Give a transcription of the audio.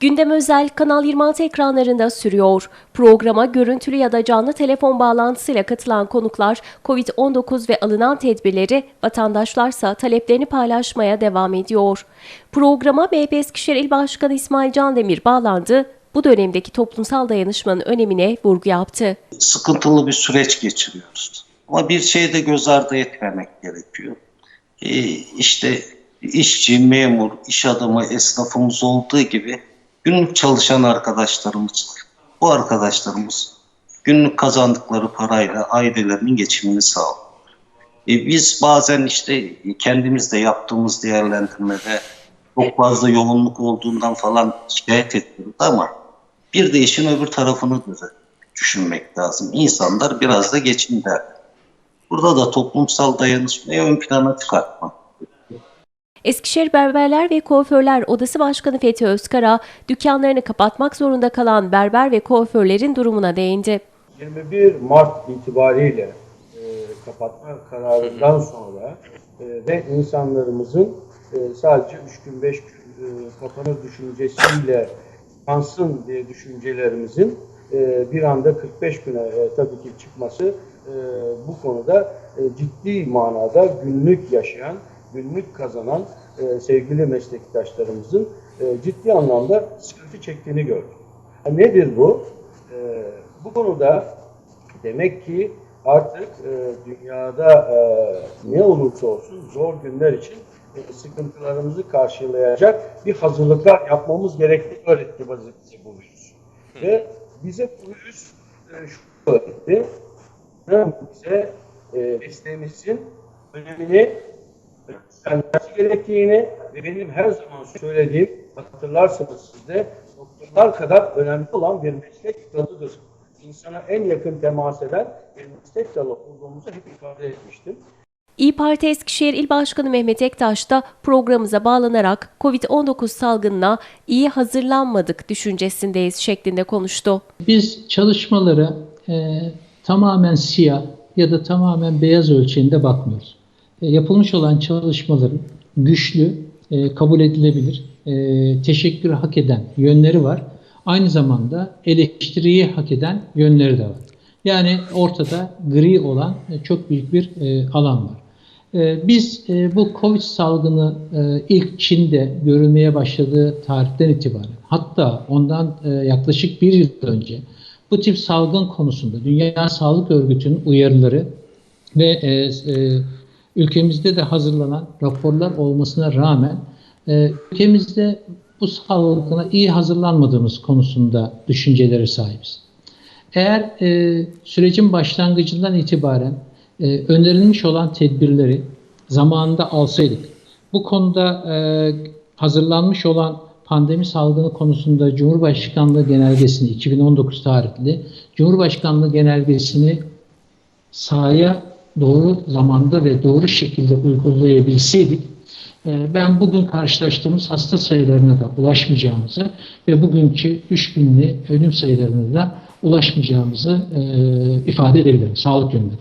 Gündem özel Kanal 26 ekranlarında sürüyor. Programa görüntülü ya da canlı telefon bağlantısıyla katılan konuklar COVID-19 ve alınan tedbirleri, vatandaşlarsa taleplerini paylaşmaya devam ediyor. Programa MHP Eskişehir İl Başkanı İsmail Candemir bağlandı. Bu dönemdeki toplumsal dayanışmanın önemine vurgu yaptı. sıkıntılı bir süreç geçiriyoruz. Ama bir şeyi de göz ardı etmemek gerekiyor. Ee, işte işçi, memur, iş adamı, esnafımız olduğu gibi günlük çalışan arkadaşlarımız, bu arkadaşlarımız günlük kazandıkları parayla ailelerinin geçimini sağlıyor. Ee, biz bazen işte kendimiz de yaptığımız değerlendirmede çok fazla yoğunluk olduğundan falan şikayet ediyoruz ama bir de işin öbür tarafını da düşünmek lazım. İnsanlar biraz da geçim derdi. Burada da toplumsal dayanışmayı ön plana çıkartmak. Eskişehir Berberler ve Kuaförler Odası Başkanı Fethi Özkara, dükkanlarını kapatmak zorunda kalan berber ve kuaförlerin durumuna değindi. 21 Mart itibariyle e, kapatma kararından sonra e, ve insanlarımızın e, sadece 3 gün 5 gün e, kapanır düşüncesiyle kansın diye düşüncelerimizin e, bir anda 45 güne e, tabii ki çıkması e, bu konuda e, ciddi manada günlük yaşayan, günlük kazanan e, sevgili meslektaşlarımızın e, ciddi anlamda sıkıntı çektiğini gördük. Ha, nedir bu? E, bu konuda demek ki artık e, dünyada e, ne olursa olsun zor günler için e, sıkıntılarımızı karşılayacak bir hazırlıklar yapmamız gerektiği öğretti vazifesi bu virüs. Ve bize bu virüs e, şu öğretti. Bize e, mesleğimizin önemini öğrenmesi gerektiğini ve benim her zaman söylediğim hatırlarsınız siz de doktorlar kadar önemli olan bir meslek dalıdır. İnsana en yakın temas eden bir meslek dalı olduğumuzu hep ifade etmiştim. İyi Parti Eskişehir İl Başkanı Mehmet Ektaş da programımıza bağlanarak COVID-19 salgınına iyi hazırlanmadık düşüncesindeyiz şeklinde konuştu. Biz çalışmalara e, tamamen siyah ya da tamamen beyaz ölçeğinde bakmıyoruz. E, yapılmış olan çalışmaların güçlü, e, kabul edilebilir, e, teşekkür hak eden yönleri var. Aynı zamanda eleştiriyi hak eden yönleri de var. Yani ortada gri olan çok büyük bir alan var. Biz bu Covid salgını ilk Çin'de görülmeye başladığı tarihten itibaren hatta ondan yaklaşık bir yıl önce bu tip salgın konusunda Dünya Sağlık Örgütü'nün uyarıları ve ülkemizde de hazırlanan raporlar olmasına rağmen e, ülkemizde bu salgına iyi hazırlanmadığımız konusunda düşüncelere sahibiz. Eğer e, sürecin başlangıcından itibaren e, önerilmiş olan tedbirleri zamanında alsaydık, bu konuda e, hazırlanmış olan pandemi salgını konusunda Cumhurbaşkanlığı Genelgesi'ni 2019 tarihli Cumhurbaşkanlığı Genelgesi'ni sahaya doğru zamanda ve doğru şekilde uygulayabilseydik e, ben bugün karşılaştığımız hasta sayılarına da ulaşmayacağımızı ve bugünkü 3 günlük ölüm sayılarına da ulaşmayacağımızı e, ifade edebilirim sağlık yönünden.